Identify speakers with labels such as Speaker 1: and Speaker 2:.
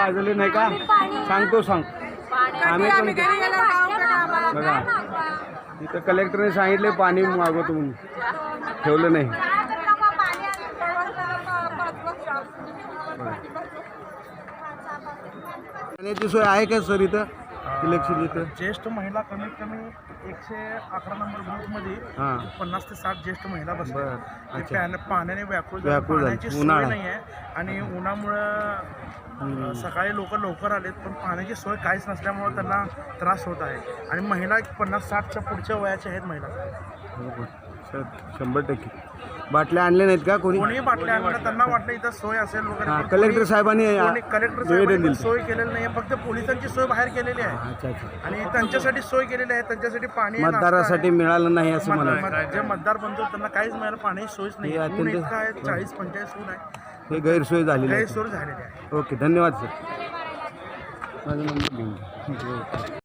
Speaker 1: पाजले नाही का सांगतो सांग आम्ही पण बघा इथं कलेक्टरने सांगितले पाणी मागवतो म्हणून ठेवलं नाही पाण्याची सोय आहे का सर इथं इलेक्शन इथं
Speaker 2: ज्येष्ठ महिला कमीत कमी एकशे अकरा नंबर बूथमध्ये
Speaker 1: हां
Speaker 2: पन्नास ते साठ ज्येष्ठ महिला
Speaker 1: बरं.
Speaker 2: बसल्या ते
Speaker 1: अच्छा.
Speaker 2: पॅन- पाण्याने व्याकुळ.
Speaker 1: व्याकुळ झाले.
Speaker 2: पाण्याची सोय
Speaker 1: उन्हाळा.
Speaker 2: नाही आहे आणि उन्हामुळं सकाळी लोक लवकर आलेत पण पाण्याची सोय काहीच नसल्यामुळं त्यांना त्रास होत आहे. आणि महिला पन्नास साठच्या पुढच्या वयाच्या आहेत महिला.
Speaker 1: शंभर टक्के. बाटल्या आणल्या नाहीत का कोणी?
Speaker 2: कोणीही बाटल्या आणल्या त्यांना वाटलं इथं सोय असेल वगैरे
Speaker 1: कलेक्टर
Speaker 2: कोणी-
Speaker 1: साहेबांनी
Speaker 2: कोणी कलेक्टर साहेबांनी सोय केलेली नाही फक्त पोलिसांची सोय बाहेर केलेली आहे. आणि त्यांच्यासाठी सोय केलेली आहे त्यांच्यासाठी पाणी.
Speaker 1: मतदारासाठी मिळालं नाही असं
Speaker 2: मत- जे मतदार बनतो त्यांना काहीच मिळालं पाण्याची सोयच नाही. इतकं आहे चाळीस पंचेचाळीस ऊन आहे.
Speaker 1: हे गैरसोय झालेली आहे.
Speaker 2: गैरसोय झालेली आहे.
Speaker 1: ओके धन्यवाद सर. माझा नंबर घेऊन घ्या.